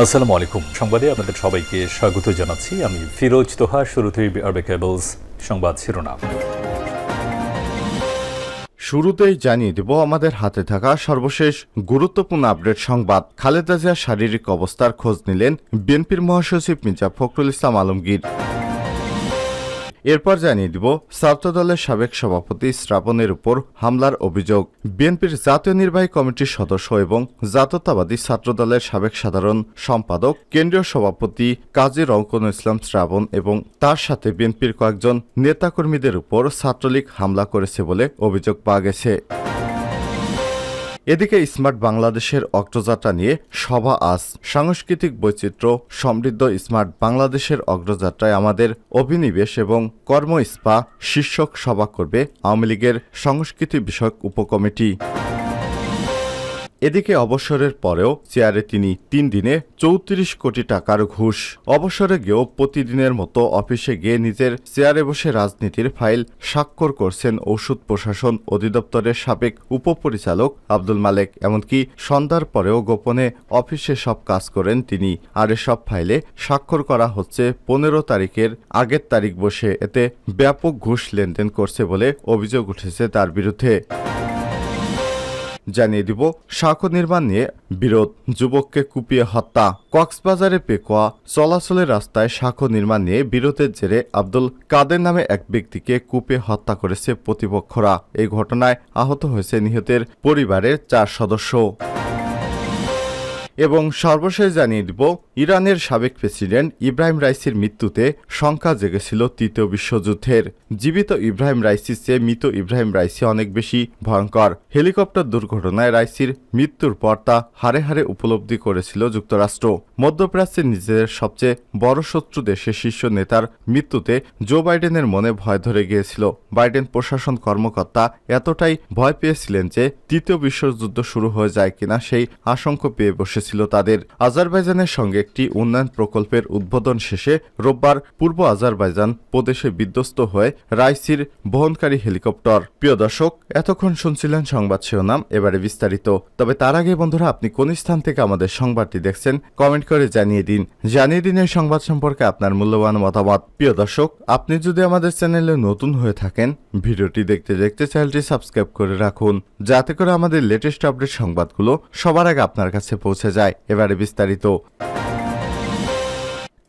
আসসালামু আলাইকুম। সংবাদে আপনাদের সবাইকে স্বাগত জানাচ্ছি। আমি ফিরোজ তোহা, শুরুতেই আরবে কেবলস সংবাদ শিরোনাম। শুরুতেই জানিয়ে দেব, আমাদের হাতে থাকা সর্বশেষ গুরুত্বপূর্ণ আপডেট সংবাদ। খালেদা জিয়ার শারীরিক অবস্থার খোঁজ নিলেন বিএনপির মহাসচিব মির্জা ফখরুল ইসলাম আলমগীর। এরপর জানিয়ে দিব, ছাত্রদলের সাবেক সভাপতি শ্রাবণের উপর হামলার অভিযোগ। বিএনপির জাতীয় নির্বাহী কমিটির সদস্য এবং জাতীয়তাবাদী ছাত্রদলের সাবেক সাধারণ সম্পাদক, কেন্দ্রীয় সভাপতি কাজী রঙ্কন ইসলাম শ্রাবণ এবং তার সাথে বিএনপির কয়েকজন নেতাকর্মীদের উপর ছাত্রলীগ হামলা করেছে বলে অভিযোগ পাওয়া গেছে। এদিকে স্মার্ট বাংলাদেশের অগ্রযাত্রা নিয়ে সভা আজ। সাংস্কৃতিক বৈচিত্র্য, সমৃদ্ধ স্মার্ট বাংলাদেশের অগ্রযাত্রায় আমাদের অভিনিবেশ এবং কর্মস্পা শীর্ষক সভা করবে আওয়ামী লীগের সংস্কৃতি বিষয়ক উপকমিটি। এদিকে অবসরের পরেও চেয়ারে তিনি তিন দিনে চৌত্রিশ কোটি টাকার ঘুষ। অবসরে গিয়েও প্রতিদিনের মতো অফিসে গিয়ে নিজের চেয়ারে বসে রাজনীতির ফাইল স্বাক্ষর করছেন ঔষধ প্রশাসন অধিদপ্তরের সাবেক উপপরিচালক আব্দুল মালেক। এমনকি সন্ধ্যার পরেও গোপনে অফিসে সব কাজ করেন তিনি, আর এসব ফাইলে স্বাক্ষর করা হচ্ছে পনেরো তারিখের আগের তারিখ বসে। এতে ব্যাপক ঘুষ লেনদেন করছে বলে অভিযোগ উঠেছে তার বিরুদ্ধে। জানিয়ে দিব, সাঁকো নির্মাণ নিয়ে বিরোধ, যুবককে কুপিয়ে হত্যা। কক্সবাজারে পেকোয়া চলাচলের রাস্তায় সাঁকো নির্মাণ নিয়ে বিরোধের জেরে আব্দুল কাদের নামে এক ব্যক্তিকে কুপিয়ে হত্যা করেছে প্রতিপক্ষরা। এই ঘটনায় আহত হয়েছে নিহতের পরিবারের চার সদস্য। এবং সর্বশেষ জানিয়ে দিব ইরানের সাবেক প্রেসিডেন্ট ইব্রাহিম রাইসির মৃত্যুতে শঙ্কা জেগেছিল তৃতীয় বিশ্বযুদ্ধের। জীবিত ইব্রাহিম রাইসির চেয়ে মৃত ইব্রাহিম রাইসি অনেক বেশি ভয়ঙ্কর। হেলিকপ্টার দুর্ঘটনায় রাইসির মৃত্যুর পর তা হারে হারে উপলব্ধি করেছিল যুক্তরাষ্ট্র। মধ্যপ্রাচ্যের নিজেদের সবচেয়ে বড় শত্রু দেশের শীর্ষ নেতার মৃত্যুতে জো বাইডেনের মনে ভয় ধরে গিয়েছিল। বাইডেন প্রশাসন কর্মকর্তা এতটাই ভয় পেয়েছিলেন যে তৃতীয় বিশ্বযুদ্ধ শুরু হয়ে যায় কিনা সেই আশঙ্কা পেয়ে বসেছিল তাদের। আজারবাইজানের সঙ্গে একটি উন্নয়ন প্রকল্পের উদ্বোধন শেষে রোববার পূর্ব আজারবাইজান প্রদেশে বিধ্বস্ত হয়ে রাইসির বহনকারী হেলিকপ্টার। প্রিয় দর্শক, এতক্ষণ শুনছিলেন সংবাদ শিরোনাম, এবারে বিস্তারিত। তবে তার আগে বন্ধুরা, আপনি কোন স্থান থেকে আমাদের সংবাদটি দেখছেন, কমেন্ট করে জানিয়ে দিন। জানিয়ে দিন এই সংবাদ সম্পর্কে আপনার মূল্যবান মতামত। প্রিয় দর্শক, আপনি যদি আমাদের চ্যানেলে নতুন হয়ে থাকেন, ভিডিওটি দেখতে দেখতে চ্যানেলটি সাবস্ক্রাইব করে রাখুন, যাতে করে আমাদের লেটেস্ট আপডেট সংবাদগুলো সবার আগে আপনার কাছে পৌঁছে যায়। এবারে বিস্তারিত।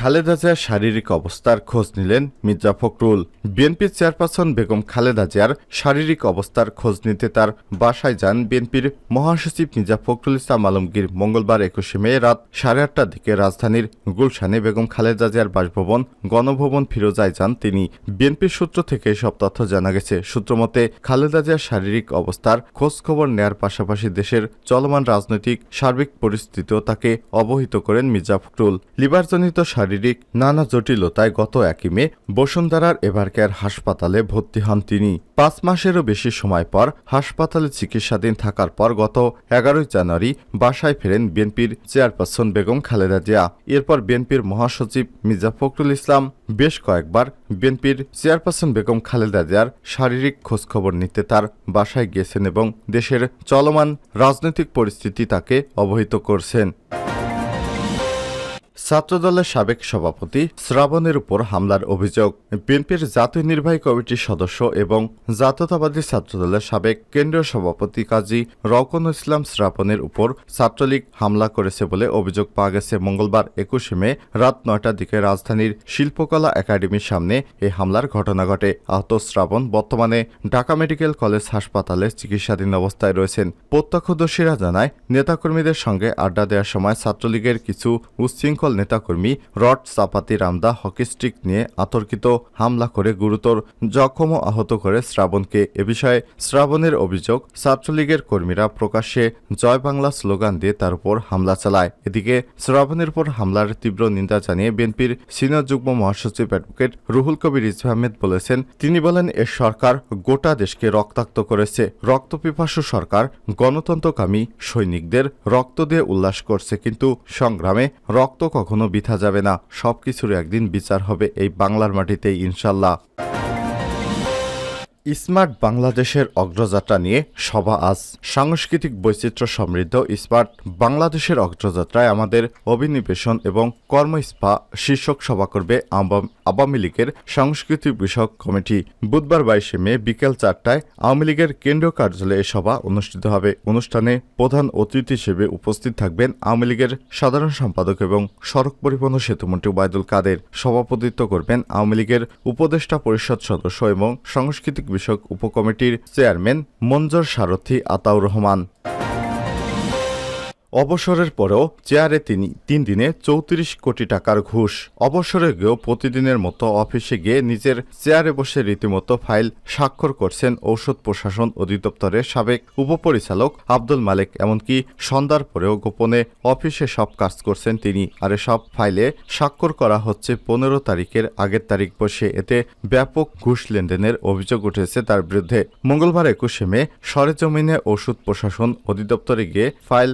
খালেদা জিয়ার শারীরিক অবস্থার খোঁজ নিলেন মির্জা ফখরুল। বিএনপির চেয়ারপারসন বেগম খালেদা জিয়ার শারীরিক অবস্থার খোঁজ নিতে তার বাসায় যান বিএনপির মহাসচিব মির্জা ফখরুল ইসলাম আলমগীর মঙ্গলবার একুশে মে রাত সাড়ে আটটার দিকে রাজধানীর গুলশানে বেগম খালেদা জিয়ার বাসভবন, গণভবন ফিরোজায় যান তিনি। বিএনপির সূত্র থেকে সব তথ্য জানা গেছে। সূত্রমতে খালেদা জিয়ার শারীরিক অবস্থার খোঁজ খবর নেয়ার পাশাপাশি দেশের চলমান রাজনৈতিক সার্বিক পরিস্থিতিও তাকে অবহিত করেন মির্জা ফখরুল। লিভারজনিত শারীরিক নানা জটিলতায় গত একই মে বসুন্ধরার এভারকেয়ার হাসপাতালে ভর্তি হন তিনি। পাঁচ মাসেরও বেশি সময় পর হাসপাতালে চিকিৎসাধীন থাকার পর গত এগারোই জানুয়ারি বাসায় ফেরেন বিএনপির চেয়ারপারসন বেগম খালেদা জিয়া। এরপর বিএনপির মহাসচিব মির্জা ফখরুল ইসলাম বেশ কয়েকবার বিএনপির চেয়ারপারসন বেগম খালেদা জিয়ার শারীরিক খোঁজখবর নিতে তার বাসায় গিয়েছেন এবং দেশের চলমান রাজনৈতিক পরিস্থিতি তাকে অবহিত করছেন। ছাত্রদলের সাবেক সভাপতি শ্রাবণের উপর হামলার অভিযোগ। বিএনপির জাতীয় নির্বাহী কমিটির সদস্য এবং জাতীয়তাবাদী ছাত্রদলের সাবেক কেন্দ্রীয় সভাপতি কাজী রওকন ইসলাম শ্রাবণের উপর ছাত্রলীগ হামলা করেছে বলে অভিযোগ পাওয়া গেছে। মঙ্গলবার একুশে মে রাত নয়টার দিকে রাজধানীর শিল্পকলা একাডেমির সামনে এই হামলার ঘটনা ঘটে। আহত শ্রাবণ বর্তমানে ঢাকা মেডিকেল কলেজ হাসপাতালে চিকিৎসাধীন অবস্থায় রয়েছেন। প্রত্যক্ষদর্শীরা জানায়, নেতাকর্মীদের সঙ্গে আড্ডা দেওয়ার সময় ছাত্রলীগের কিছু উচ্ছৃঙ্খল নেতাকর্মী রড চাপাতি রামদা হকি স্টিক নিয়ে আতর্কিত হামলা করে গুরুতর জখম আহত করে শ্রাবণকে। এ বিষয়ে শ্রাবণের অভিযোগ, ছাত্রলীগের কর্মীরা প্রকাশ্যে জয় বাংলা স্লোগান দিয়ে তার উপর হামলা চালায়। এদিকে শ্রাবণের উপর হামলার তীব্র নিন্দা জানিয়ে বিএনপির সিনিয়র যুগ্ম মহাসচিব অ্যাডভোকেট রুহুল কবির রিজভী আহমেদ বলেছেন, তিনি বলেন, এ সরকার গোটা দেশকে রক্তাক্ত করেছে। রক্তপিপাসু সরকার গণতন্ত্রকামী সৈনিকদের রক্ত দিয়ে উল্লাস করছে, কিন্তু সংগ্রামে রক্ত কখনো বিথা যাবে না। সব কিছুর একদিন বিচার হবে এই বাংলার মাটিতেই ইনশাল্লাহ। স্মার্ট বাংলাদেশের অগ্রযাত্রা নিয়ে সভা আজ। সাংস্কৃতিক বৈচিত্র্য সমৃদ্ধ স্মার্ট বাংলাদেশের অগ্রযাত্রায় আমাদের অভিনিবেশন এবং কর্মস্পা শীর্ষক সভা করবে আওয়ামী লীগের সাংস্কৃতিক বিষয়ক কমিটি। বুধবার বাইশে মে বিকেল চারটায় আওয়ামী লীগের কেন্দ্রীয় কার্যালয়ে সভা অনুষ্ঠিত হবে। অনুষ্ঠানে প্রধান অতিথি হিসেবে উপস্থিত থাকবেন আওয়ামী লীগের সাধারণ সম্পাদক এবং সড়ক পরিবহন সেতুমন্ত্রী ওবায়দুল কাদের। সভাপতিত্ব করবেন আওয়ামী লীগের উপদেষ্টা পরিষদ সদস্য এবং সাংস্কৃতিক বিষয়ক উপকমিটির চেয়ারম্যান মঞ্জুর সারথী আতাউর রহমান। অবসরের পরেও চেয়ারে তিনি তিন দিনে চৌত্রিশ কোটি টাকার ঘুষ অবসরে গিয়েও প্রতিদিনের মতো অফিসে গিয়ে নিজের চেয়ারে বসে রীতিমতো ফাইল স্বাক্ষর করছেন ঔষধ প্রশাসন অধিদপ্তরের সাবেক উপপরিচালক আব্দুল মালেক, এমনকি সন্ধ্যার পরেও গোপনে অফিসে সব কাজ করছেন তিনি আর সব ফাইলে স্বাক্ষর করা হচ্ছে পনেরো তারিখের আগের তারিখ বসে। এতে ব্যাপক ঘুষ লেনদেনের অভিযোগ উঠেছে তার বিরুদ্ধে। মঙ্গলবার একুশে মে সরেজমিনে ওষুধ প্রশাসন অধিদপ্তরে গিয়ে ফাইল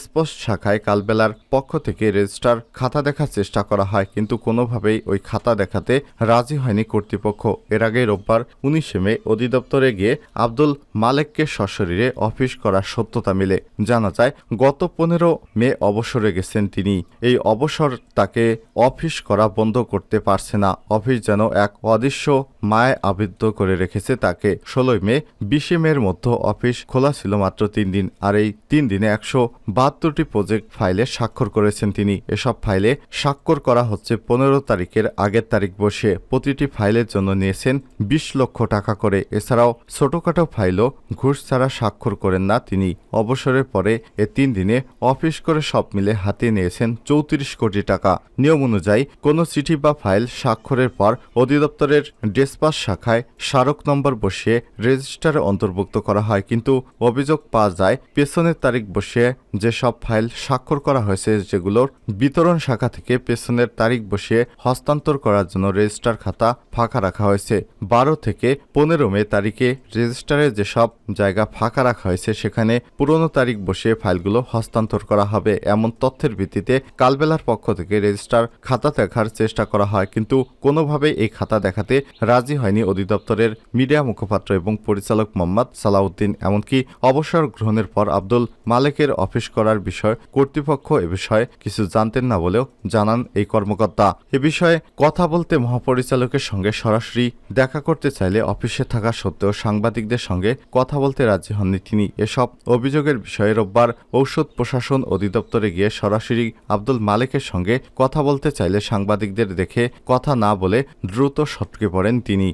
ডেসপোস্ট শাখায় কালবেলার পক্ষ থেকে রেজিস্টার খাতা দেখার চেষ্টা করা হয়, কিন্তু কোনোভাবেই ওই খাতা দেখাতে রাজি হয়নি কর্তৃপক্ষ। এর আগে রোববার উনিশে মে অধিদপ্তরে গিয়ে আব্দুল মালেককে সশরীরে অফিস করার সত্যতা মিলে। জানা যায়, গত পনেরো মে অবসরে গেছেন তিনি। এই অবসর তাকে অফিস করা বন্ধ করতে পারছে না। অফিস যেন এক অদৃশ্য মায় আবদ্ধ করে রেখেছে তাকে। ষোলোই মে, বিশে মের মধ্যে অফিস খোলা ছিল মাত্র তিন দিন, আর এই তিন দিনে একশো বাহাত্তরটি প্রজেক্ট ফাইলে স্বাক্ষর করেছেন তিনি। এসব ফাইলে স্বাক্ষর করা হচ্ছে পনেরো তারিখের আগের তারিখ বসে। প্রতিটি ফাইলের জন্য নিয়েছেন বিশ লক্ষ টাকা করে। এছাড়াও ছোটখাটো ফাইলও ঘুষ ছাড়া স্বাক্ষর করেন না তিনি। অবসরের পরে এ তিন দিনে অফিস করে সব মিলে হাতে নিয়েছেন চৌত্রিশ কোটি টাকা। নিয়ম অনুযায়ী কোনো চিঠি বা ফাইল স্বাক্ষরের পর অধিদপ্তরের ডেসপাস শাখায় স্মারক নম্বর বসিয়ে রেজিস্টারে অন্তর্ভুক্ত করা হয়, কিন্তু অভিযোগ পাওয়া যায় পেছনের তারিখ বসিয়ে যেসব ফাইল স্বাক্ষর করা হয়েছে যেগুলোর বিতরণ শাখা থেকে পেছনের তারিখ বসিয়ে হস্তান্তর করার জন্য রেজিস্টার খাতা ফাঁকা রাখা হয়েছে। বারো থেকে পনেরো মে তারিখে রেজিস্টারে যেসব জায়গা ফাঁকা রাখা হয়েছে, সেখানে পুরনো তারিখ বসিয়ে ফাইলগুলো হস্তান্তর করা হবে। এমন তথ্যের ভিত্তিতে কালবেলার পক্ষ থেকে রেজিস্টার খাতা দেখার চেষ্টা করা হয়, কিন্তু কোনোভাবেই এই খাতা দেখাতে রাজি হয়নি অধিদপ্তরের মিডিয়া মুখপাত্র এবং পরিচালক মোহাম্মদ সালাউদ্দিন। এমনকি অবসর গ্রহণের পর আব্দুল মালেকের অফিস করার বিষয় কর্তৃপক্ষ এ বিষয়ে কিছু জানতেন না বলেও জানান এই কর্মকর্তা। এ বিষয়ে কথা বলতে মহাপরিচালকের সঙ্গে সরাসরি দেখা করতে চাইলে অফিসে থাকা সত্ত্বেও সাংবাদিকদের সঙ্গে কথা বলতে রাজি হননি তিনি। এসব অভিযোগের বিষয়ে রোববার ঔষধ প্রশাসন অধিদপ্তরে গিয়ে সরাসরি আব্দুল মালেকের সঙ্গে কথা বলতে চাইলে সাংবাদিকদের দেখে কথা না বলে দ্রুত সটকে পড়েন তিনি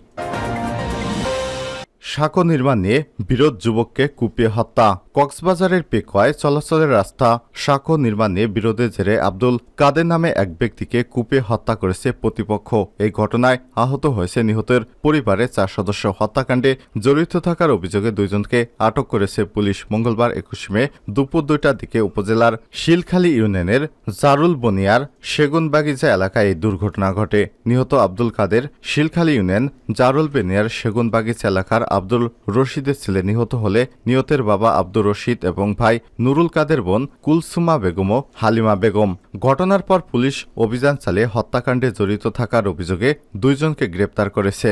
সাঁকো নির্মাণ নিয়ে বিরোধ যুবককে কুপিয়ে হত্যা। কক্সবাজারের পেকোয়ায় চলাচলের রাস্তা সাঁকো নির্মাণ বিরোধের জেরে আব্দুল কাদের নামে এক ব্যক্তিকে কুপিয়ে হত্যা করেছে প্রতিপক্ষ। এই ঘটনায় আহত হয়েছে নিহতের পরিবারের চার সদস্য। হত্যাকাণ্ডে জড়িত থাকার অভিযোগে দুইজনকে আটক করেছে পুলিশ। মঙ্গলবার একুশ মে দুপুর দুইটার দিকে উপজেলার শিলখালী ইউনিয়নের জারুল বনিয়ার সেগুনবাগিচা এলাকায় এই দুর্ঘটনা ঘটে। নিহত আব্দুল কাদের শিলখালী ইউনিয়ন জারুল বেনিয়ার সেগুনবাগিচা এলাকার আব্দুল রশিদের ছেলে নিহত হলে নিহতের বাবা আব্দুর রশিদ এবং ভাই নুরুল কাদের বোন কুলসুমা বেগম ও হালিমা বেগম। ঘটনার পর পুলিশ অভিযান চালিয়ে হত্যাকাণ্ডে জড়িত থাকার অভিযোগে দুইজনকে গ্রেপ্তার করেছে।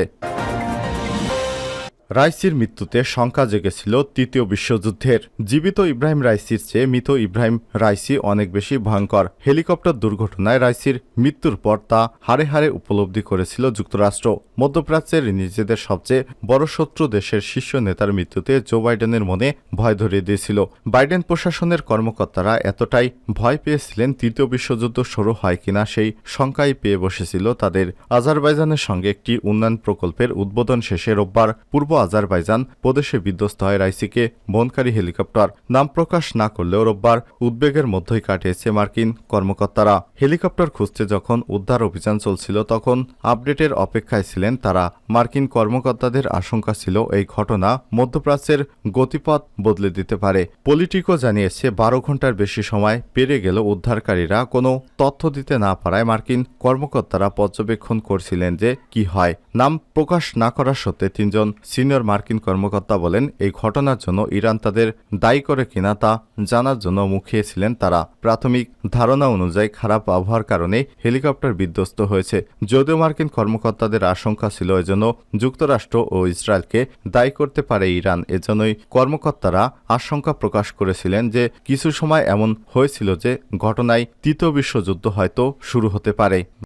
রাইসির মৃত্যুতে শঙ্কা জেগেছিল তৃতীয় বিশ্বযুদ্ধের। জীবিত ইব্রাহিম রাইসির চেয়ে মৃত ইব্রাহিম রাইসি অনেক বেশি ভয়ঙ্কর। হেলিকপ্টার দুর্ঘটনায় রাইসির মৃত্যুর পর তা হারে হারে উপলব্ধি করেছিল যুক্তরাষ্ট্র। মধ্যপ্রাচ্যের নিজেদের সবচেয়ে বড় শত্রু দেশের শীর্ষ নেতার মৃত্যুতে জো বাইডেনের মনে ভয় ধরিয়ে দিয়েছিল। বাইডেন প্রশাসনের কর্মকর্তারা এতটাই ভয় পেয়েছিলেন তৃতীয় বিশ্বযুদ্ধ শুরু হয় কিনা সেই শঙ্কাই পেয়ে বসেছিল তাদের। আজারবাইজানের সঙ্গে একটি উন্নয়ন প্রকল্পের উদ্বোধন শেষে রোববার আজারবাইজান প্রদেশে বিধ্বস্ত হয় রাইসিকে বনকারী হেলিকপ্টার। নাম প্রকাশ না করলেও রোববার উদ্বেগের মধ্যেই কাটিয়েছে মার্কিন কর্মকর্তারা। হেলিকপ্টার খুঁজতে যখন উদ্ধার অভিযান চলছিল, তখন আপডেটের অপেক্ষায় ছিলেন তারা। মার্কিন কর্মকর্তাদের আশঙ্কা ছিল এই ঘটনা মধ্যপ্রাচ্যের গতিপথ বদলে দিতে পারে। পলিটিকো জানিয়েছে, বারো ঘণ্টার বেশি সময় পেরে গেল উদ্ধারকারীরা কোনো তথ্য দিতে না পারায় মার্কিন কর্মকর্তারা পর্যবেক্ষণ করছিলেন যে কি হয়। নাম প্রকাশ না করা সত্ত্বে তিনজন সিনিয়র মার্কিন কর্মকর্তা বলেন, এই ঘটনার জন্য ইরান তাদের দায়ী করে কিনা তা জানার জন্য মুখিয়েছিলেন তারা। প্রাথমিক ধারণা অনুযায়ী খারাপ আবহাওয়ার কারণে হেলিকপ্টার বিধ্বস্ত হয়েছে। যদিও মার্কিন কর্মকর্তাদের আশঙ্কা ছিল এজন্য যুক্তরাষ্ট্র ও ইসরায়েলকে দায়ী করতে পারে ইরান। এজন্যই কর্মকর্তারা আশঙ্কা প্রকাশ করেছিলেন যে, কিছু সময় এমন হয়েছিল যে, ঘটনায় তৃতীয় বিশ্বযুদ্ধ হয়তো শুরু হতে পারে।